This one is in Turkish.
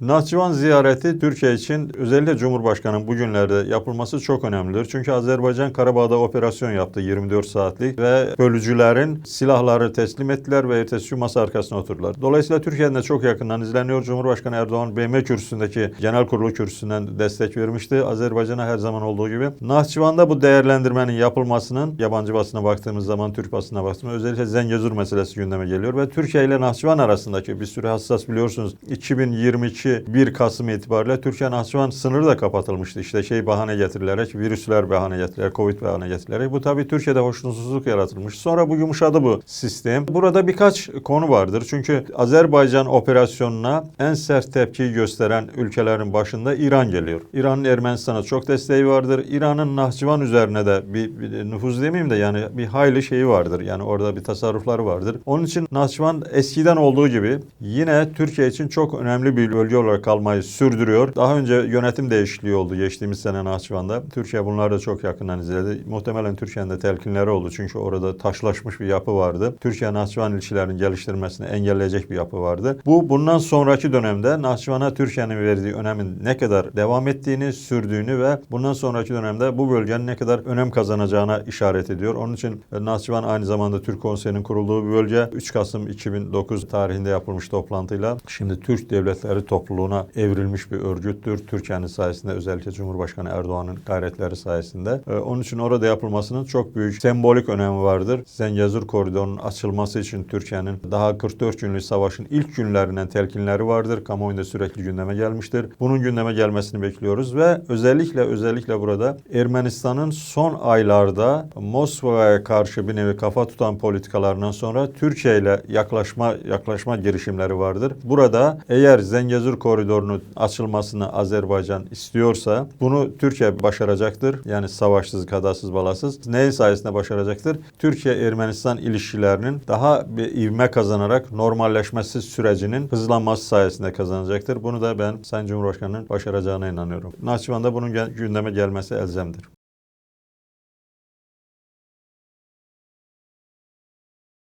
Nahçıvan ziyareti Türkiye için özellikle Cumhurbaşkanı'nın bugünlerde yapılması çok önemlidir. Çünkü Azerbaycan Karabağ'da operasyon yaptı 24 saatlik ve bölücülerin silahları teslim ettiler ve ertesi gün masa arkasına oturdular. Dolayısıyla Türkiye'nin de çok yakından izleniyor. Cumhurbaşkanı Erdoğan BM kürsüsündeki genel kurulu kürsüsünden destek vermişti. Azerbaycan'a her zaman olduğu gibi. Nahçıvan'da bu değerlendirmenin yapılmasının yabancı basına baktığımız zaman Türk basına baktığımız özellikle Zengezur meselesi gündeme geliyor ve Türkiye ile Nahçıvan arasındaki bir sürü hassas biliyorsunuz 2022 1 Kasım itibariyle Türkiye Nahçıvan sınırı da kapatılmıştı. İşte şey bahane getirilerek, virüsler bahane getirilerek, Covid bahane getirilerek. Bu tabii Türkiye'de hoşnutsuzluk yaratılmış. Sonra bu yumuşadı bu sistem. Burada birkaç konu vardır. Çünkü Azerbaycan operasyonuna en sert tepkiyi gösteren ülkelerin başında İran geliyor. İran'ın Ermenistan'a çok desteği vardır. İran'ın Nahçıvan üzerine de bir, bir nüfuz demeyeyim de yani bir hayli şeyi vardır. Yani orada bir tasarrufları vardır. Onun için Nahçıvan eskiden olduğu gibi yine Türkiye için çok önemli bir bölge olarak kalmayı sürdürüyor. Daha önce yönetim değişikliği oldu geçtiğimiz sene Nahçıvan'da. Türkiye bunları da çok yakından izledi. Muhtemelen Türkiye'nin de telkinleri oldu. Çünkü orada taşlaşmış bir yapı vardı. Türkiye-Nahçıvan ilişkilerinin geliştirmesini engelleyecek bir yapı vardı. Bu bundan sonraki dönemde Nahçıvan'a Türkiye'nin verdiği önemin ne kadar devam ettiğini, sürdüğünü ve bundan sonraki dönemde bu bölgenin ne kadar önem kazanacağına işaret ediyor. Onun için e, Nahçıvan aynı zamanda Türk Konseyi'nin kurulduğu bir bölge. 3 Kasım 2009 tarihinde yapılmış toplantıyla şimdi Türk Devletleri topluluğuna evrilmiş bir örgüttür. Türkiye'nin sayesinde özellikle Cumhurbaşkanı Erdoğan'ın gayretleri sayesinde. E, Onun için orada yapılmasının çok büyük sembolik önemi vardır. Zengezur koridorunun açılması için Türkiye'nin daha 44 günlük savaşın ilk günlerinden telkinleri vardır. Kamuoyunda sürekli gündeme gelmiştir. Bunun gündeme gelmesini bekliyoruz ve özellikle özellikle burada Ermenistan'ın son aylarda Moskova'ya karşı bir nevi kafa tutan politikalarından sonra Türkiye ile yaklaşma yaklaşma girişimleri vardır. Burada eğer Zengezur koridorunun açılmasını Azerbaycan istiyorsa bunu Türkiye başaracaktır. Yani savaşsız, kadasız, balasız. Neyin sayesinde başaracaktır? Türkiye-Ermenistan ilişkilerinin daha bir ivme kazanarak normalleşmesi sürecinin hızlanması sayesinde kazanacaktır. Bunu da ben Sayın Cumhurbaşkanı'nın başaracağına inanıyorum. Nahçıvan'da bunun gündeme gelmesi elzemdir.